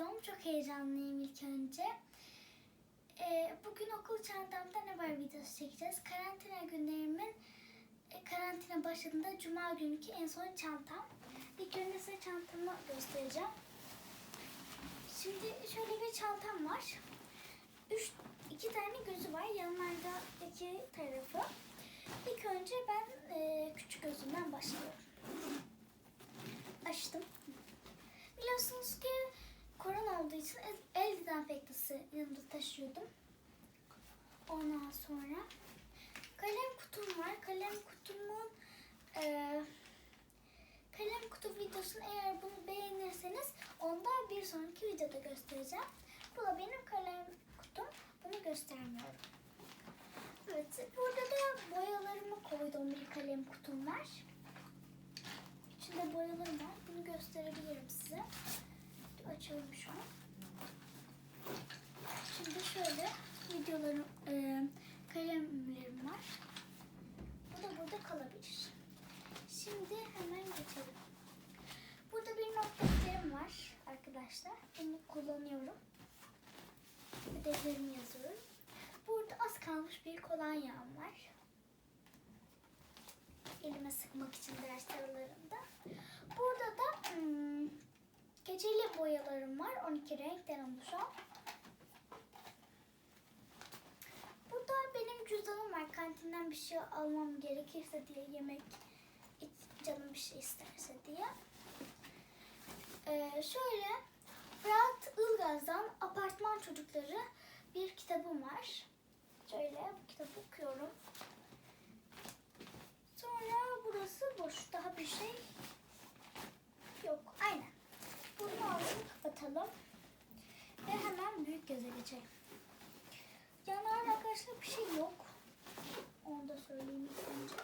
videom. Çok heyecanlıyım ilk önce. Ee, bugün okul çantamda ne var videosu çekeceğiz. Karantina günlerimin e, karantina başladığında cuma günkü en son çantam. İlk önce size çantamı göstereceğim. Şimdi şöyle bir çantam var. Üç, iki tane gözü var. Yanlarda iki tarafı. İlk önce ben e, olduğu için el, el dezenfektası yanımda taşıyordum. Ondan sonra kalem kutum var. Kalem kutumun e, kalem kutu videosunu eğer bunu beğenirseniz onu da bir sonraki videoda göstereceğim. Bu da benim kalem kutum. Bunu göstermiyorum. Evet, burada da boyalarımı koyduğum bir kalem kutum var. İçinde boyalarım var. Bunu gösterebilirim size. Açalım şu an. Şimdi şöyle videolarım, e, kalemlerim var. Bu da burada kalabilir. Şimdi hemen geçelim. Burada bir not defterim var arkadaşlar. Bunu kullanıyorum. Ödevlerimi yazıyorum. Burada az kalmış bir kolonyam var. Elime sıkmak için ders aralarında. Burada da hmm, geceli boyalarım var. 12 renkten oluşan. Burada benim cüzdanım var. Kantinden bir şey almam gerekirse diye yemek canım bir şey isterse diye. Ee, şöyle Fırat Ilgaz'dan Apartman Çocukları bir kitabım var. Şöyle bu kitabı okuyorum. Sonra burası boş. Daha bir şey yok. Aynen. Bunu alalım kapatalım. Ve hemen büyük göze geçelim. Yanlarda arkadaşlar bir şey yok. Onu da söyleyeyim ilk önce.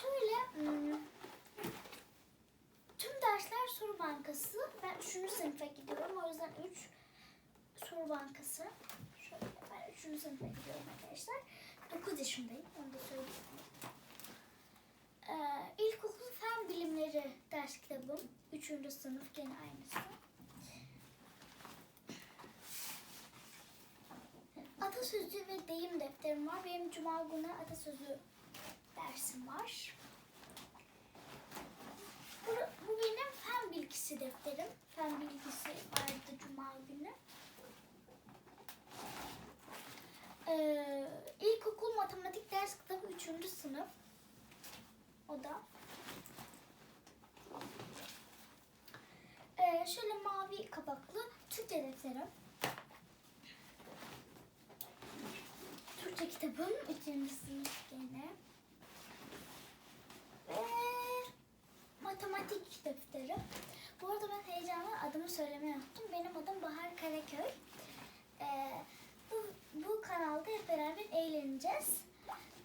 Şöyle hmm, tüm dersler soru bankası. Ben 3. sınıfa gidiyorum. O yüzden 3 soru bankası. Şöyle ben 3. sınıfa gidiyorum arkadaşlar. 9 yaşındayım. Onu da söyleyeyim. Ee, İlkokul Fen Bilimleri ders kitabım. 3. sınıf gene aynısı. Atasözü ve deyim defterim var. Benim cuma günü atasözü dersim var. Bu, bu benim fen bilgisi defterim. Fen bilgisi vardı cuma günü. Ee, ilkokul matematik ders kitabı 3. sınıf. O da. Ee, şöyle mavi kapaklı Türkçe defterim. Türkçe kitabım 3. sınıf gene. Ve matematik defterim. Bu arada ben heyecanla adımı söylemeyi unuttum. Benim adım Bahar Karaköy. Ee, bu, bu kanalda hep beraber eğleneceğiz.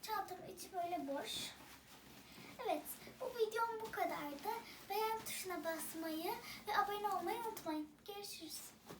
Çantamın içi böyle boş. Evet, bu videom bu kadardı. Beğen tuşuna basmayı ve abone olmayı unutmayın.